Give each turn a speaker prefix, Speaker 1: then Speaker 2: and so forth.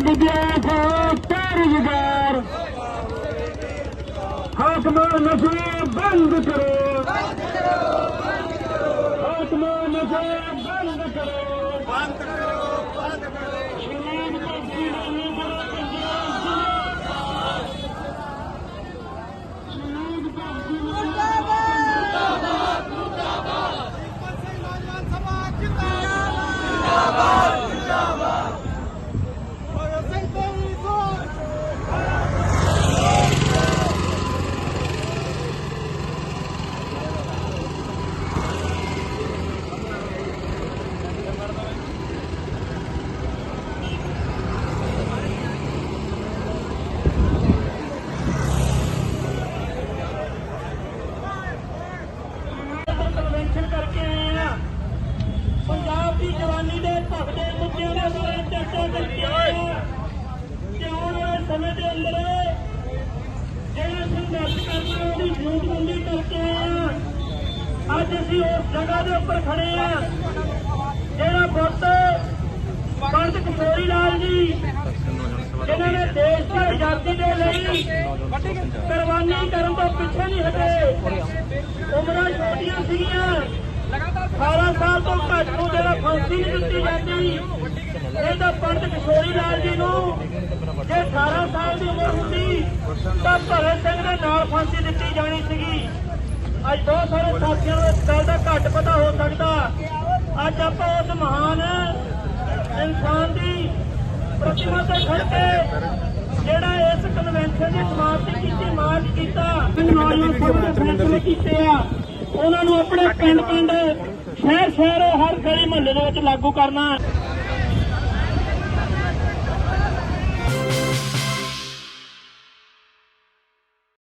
Speaker 1: بدون فوتار جگار حاکم نفی بند کرو حاکم نفی بند کرو بند کرو ਕਰਨਾ ਕਰਕੇ ਅੱਜ ਅਸੀਂ ਉਸ ਜਗ੍ਹਾ ਦੇ ਉੱਪਰ ਖੜੇ ਆ, ਜਿਹੜਾ ਬੁੱਤ ਪੰਡਤ ਕਿਸ਼ੋਰੀ ਲਾਲ ਜੀ, ਜਿਨ੍ਹਾਂ ਨੇ ਦੇਸ਼ ਦੀ ਆਜ਼ਾਦੀ ਦੇ ਲਈ ਕੁਰਬਾਨੀ ਕਰਨ ਤੋਂ ਪਿੱਛੇ ਨਹੀਂ ਹਟੇ। ਉਮਰਾਂ ਛੋਟੀਆਂ ਸੀਗੀਆਂ। 18 ਸਾਲ ਤੋਂ ਘੱਟ ਨੂੰ ਜਿਹੜਾ ਫਾਂਸੀ ਨਹੀਂ ਦਿੱਤੀ ਜਾਂਦੀ ਇਹ ਤਾਂ ਪੰਡਤ ਕਿਸ਼ੋਰੀ ਲਾਲ ਜੀ ਨੂੰ ਜੇ 18 ਸਾਲ ਦੀ ਉਮਰ ਹੁੰਦੀ ਤਾਂ ਭਗਤ ਦੇ ਨਾਲ ਫਾਂਸੀ ਦਿੱਤੀ ਜਾਣੀ ਸੀਗੀ। ਅੱਜ ਬਹੁਤ ਸਾਰੇ ਸਾਥੀਆਂ ਨੂੰ ਇਸ ਗੱਲ ਦਾ ਘੱਟ ਪਤਾ ਹੋ ਸਕਦਾ। ਅੱਜ ਆਪਾਂ ਉਸ ਮਹਾਨ ਇਨਸਾਨ ਦੀ ਪ੍ਰਤਿਮਾ ਤੇ ਖੜ ਕੇ ਜਿਹੜਾ ਇਸ ਕਨਵੈਨਸ਼ਨ ਦੀ ਸਮਾਪਤੀ ਕੀਤੀ ਮਾਰਚ ਕੀਤਾ ਨੌਜਵਾਨ ਸਭ ਦੇ ਫੈਸਲੇ ਕੀਤੇ ਆ ਉਹਨਾਂ ਨੂੰ ਆਪਣੇ ਪਿੰਡ ਪਿੰਡ ਸ਼ਹਿਰ ਸ਼ਹਿਰ ਹਰ ਗਲੀ ਮੁਹੱਲੇ ਦੇ ਵਿੱਚ ਲਾਗੂ ਕਰਨਾ